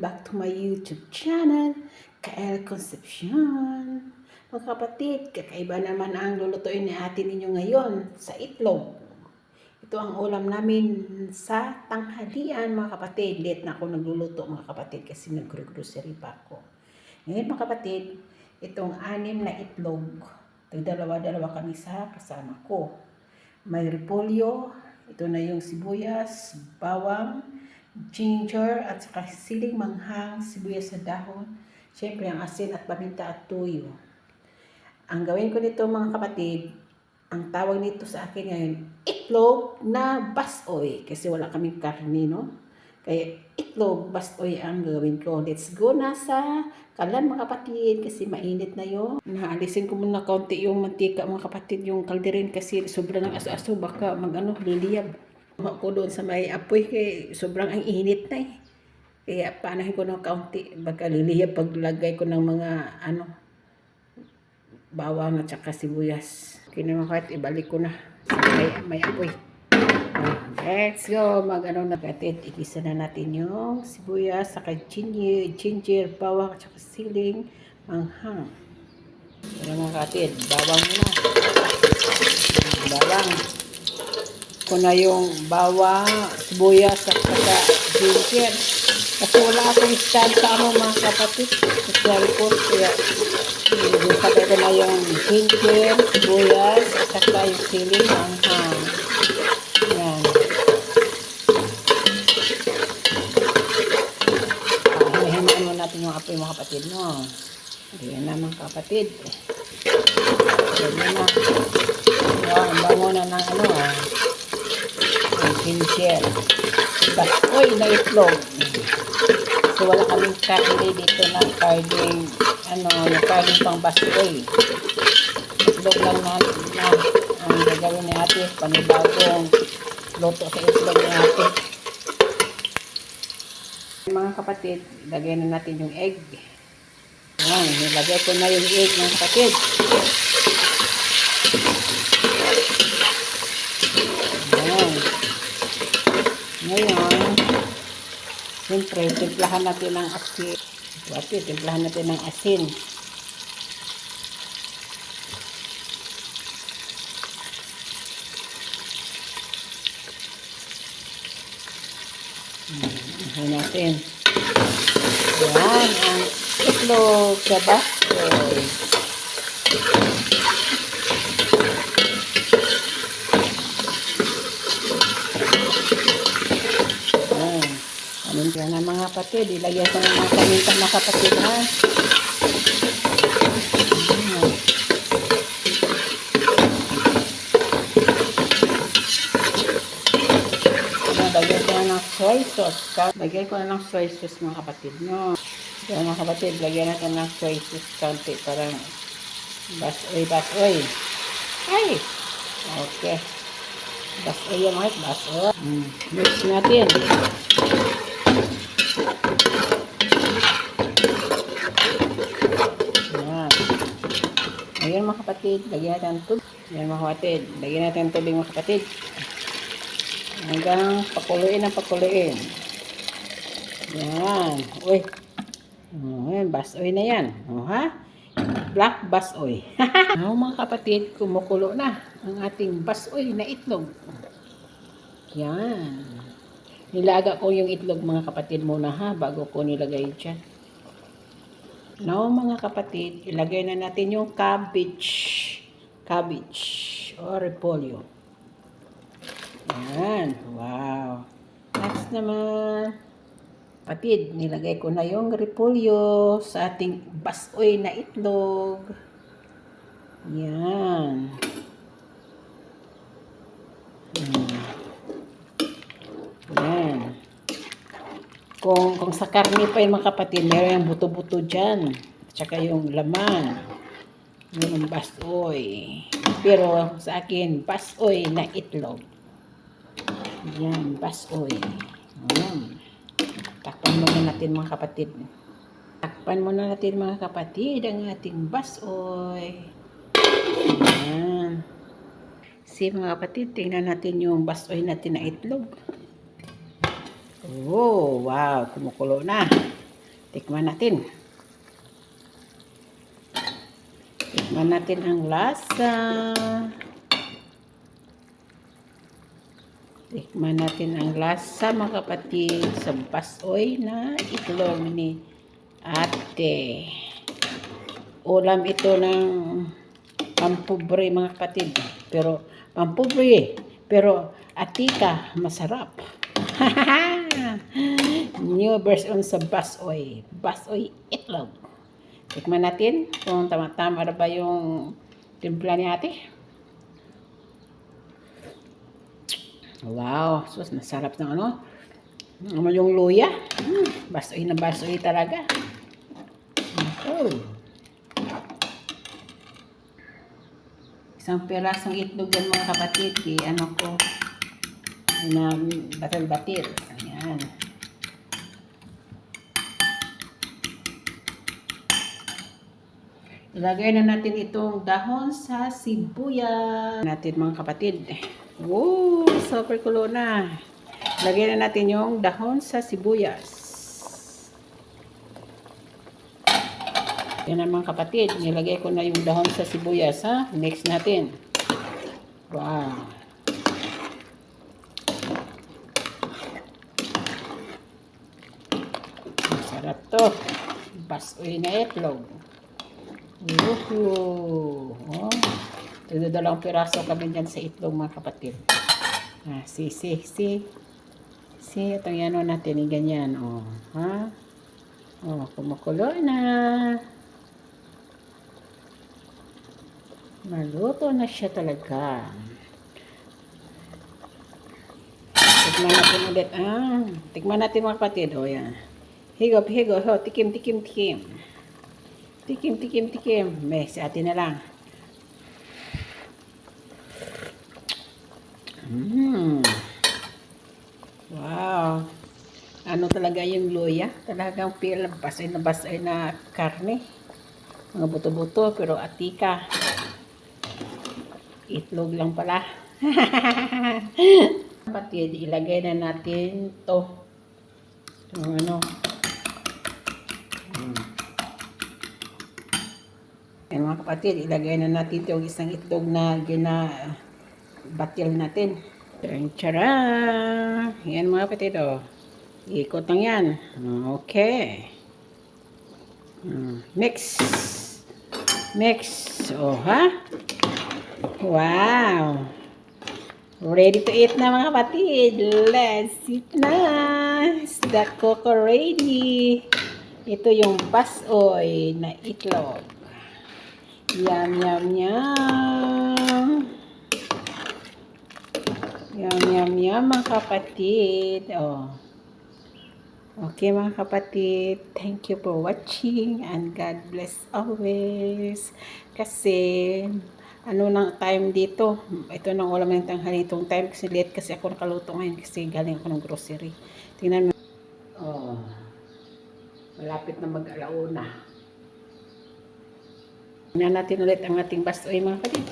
back to my YouTube channel, Kael Concepcion. Mga kapatid, kakaiba naman ang lulutuin ni ate ninyo ngayon sa itlog. Ito ang ulam namin sa tanghalian mga kapatid. Late na ako nagluluto mga kapatid kasi nag-grocery pa ako. Ngayon mga kapatid, itong anim na itlog. Tagdalawa-dalawa kami sa kasama ko. May repolyo, ito na yung sibuyas, bawang, ginger, at saka siling manghang, sibuyas sa dahon, syempre ang asin at paminta at tuyo. Ang gawin ko nito mga kapatid, ang tawag nito sa akin ngayon, itlog na basoy. Kasi wala kaming karne, no? Kaya itlog, basoy ang gagawin ko. Let's go na sa kalan mga kapatid kasi mainit na yun. Naalisin ko muna kaunti yung mantika mga kapatid, yung kalderin kasi sobrang ng aso-aso baka mag-ano, liliyab. Ako doon sa may apoy kay sobrang ang init na eh. Kaya paanahin ko ng kaunti baka liliyab paglagay ko ng mga ano, bawang at saka sibuyas. Kinamakat, ibalik ko na. May, may apoy. Let's go. Mag ano na katid. Igisa na natin yung sibuyas, saka ginger, ginger bawang, at saka siling, manghang. Yan mga katid. Bawang muna. Bawang. Ko na yung bawang, sibuyas, at saka ginger. Kasi wala akong stand sa ano mga kapatid. Sa cellphone. Kaya Sabay ko na yung ginger, sibuyas, at saka yung siling manghang. Yan. Ah, hinahinaan mo natin yung apoy mga kapatid, no? Ayan na mga kapatid. Ayan na. Yan, ang bango na ng ano, ah. Yung ginger. Baskoy na itlog. Kasi wala kaming karne dito na karning, ano, yung karning pang baskoy. Itlog lang na, na ang gagawin ni ate, panibagong luto sa itlog ni ate. Mga kapatid, lagay na natin yung egg. Yan, nilagay ko na yung egg mga kapatid. Yan. Ngayon, siyempre, timplahan natin ng asin. Wati, timplahan natin ng asin. Ayan natin. Yan ang itlog sa baskoy. Yan. Paminta na mga kapatid. Ilagyan ko ng mga paminta mga kapatid ha. Yan. Lagyan ko na ng soy sauce. Lagyan ko na ng soy sauce mga kapatid. No. Yan mga kapatid, lagyan natin ng soy sauce kaunti. Parang basoy, basoy. Ay! Okay. Basoy yan mga basoy. Mm. Mix natin. Yan. Ayan mga kapatid, lagyan natin ng tubig. Yan mga kapatid, lagyan natin ng tubig mga kapatid. Hanggang pakuluin ang pakuluin. Yan. Uy. Oh, basoy na yan. Oh, ha? Black basoy. Now, mga kapatid, kumukulo na ang ating basoy na itlog. Yan. Nilaga ko yung itlog mga kapatid muna ha, bago ko nilagay dyan. Now, mga kapatid, ilagay na natin yung cabbage. Cabbage o repolyo. Yan. Wow. Next naman. Kapatid, nilagay ko na yung repolyo sa ating basoy na itlog. Yan. Hmm. Yan. Kung, kung sa karne pa yung mga kapatid, meron yung buto-buto dyan. Tsaka yung laman. Yun yung basoy. Pero sa akin, basoy na itlog. Yan, basoy. Ayan. Takpan muna natin mga kapatid. Takpan muna natin mga kapatid ang ating basoy. Ayan. Si mga kapatid, tingnan natin yung basoy natin na itlog. Oh, wow, kumukulo na. Tikman natin. Tikman natin ang lasa. Tikman natin ang lasa mga kapatid sa basoy na itlog ni ate. Ulam ito ng pampobre mga kapatid. Pero pampobre pero atika masarap. New version sa basoy. Basoy itlog. Tikman natin kung tama-tama na ba yung timpla ni ate. Wow, sus, nasarap ng ano. Ano yung luya. Hmm, basoy na basoy talaga. Oh. Isang pirasong itlog yan mga kapatid. Di ano ko. Na batil-batil. Ayan. Ilagay na natin itong dahon sa sibuyas. Natin mga kapatid. Wow, super kulo na. Lagyan na natin yung dahon sa sibuyas. Yan mga kapatid. Nilagay ko na yung dahon sa sibuyas ha. Mix natin. Wow. Masarap to. Basoy na itlog. Woohoo! Oh. Dalawang piraso kami dyan sa itlog mga kapatid. Ah, si, si, si. Si, itong yan o natin, yung ganyan. Oh, ha? Oh, kumukulo na. Maluto na siya talaga. Tikman natin ulit. Ah, tikman natin mga kapatid. O, yan. Higop, higop. Ho, tikim, tikim, tikim. Tikim, tikim, tikim. May, si ate na lang. Mm. Wow. Ano talaga yung luya? Talagang pil, basay na basay na karne. Mga buto-buto, pero atika. Itlog lang pala. Kapatid, ilagay na natin to. Yung ano. Mm. Yan mga kapatid, ilagay na natin yung isang itlog na gina batil natin. Tara! Yan mga kapatid, oh. Ikot lang yan. Okay. Mm, Mix. Mix. Oh, ha? Wow. Ready to eat na mga kapatid. Let's eat na. Is the coco ready? Ito yung basoy na itlog. Yum, yum, yum. Yum, yum, yum, mga kapatid. Oh. Okay, mga kapatid. Thank you for watching and God bless always. Kasi, ano nang time dito? Ito nang ulam ng tanghali itong time kasi late kasi ako nakaluto ngayon kasi galing ako ng grocery. Tingnan mo. Malapit na mag-alauna. Tingnan natin ulit ang ating bastoy mga kapatid.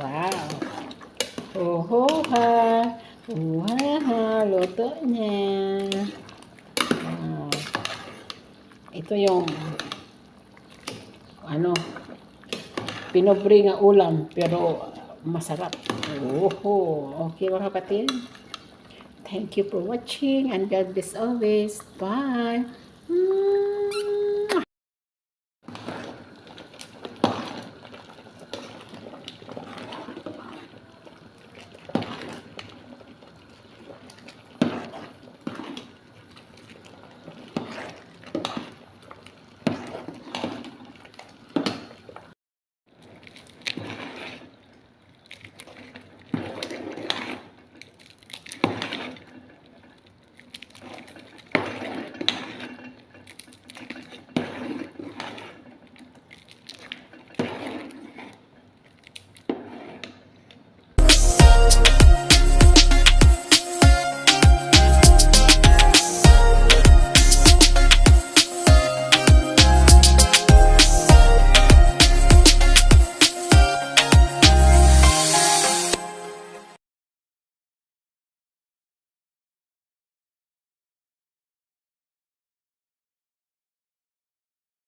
Wow. Oho ha. Wow, luto niya. Ah, ito yung ano pinobre nga ulam pero masarap. Oho. Okay mga kapatid. Thank you for watching and God bless always. Bye. Mm.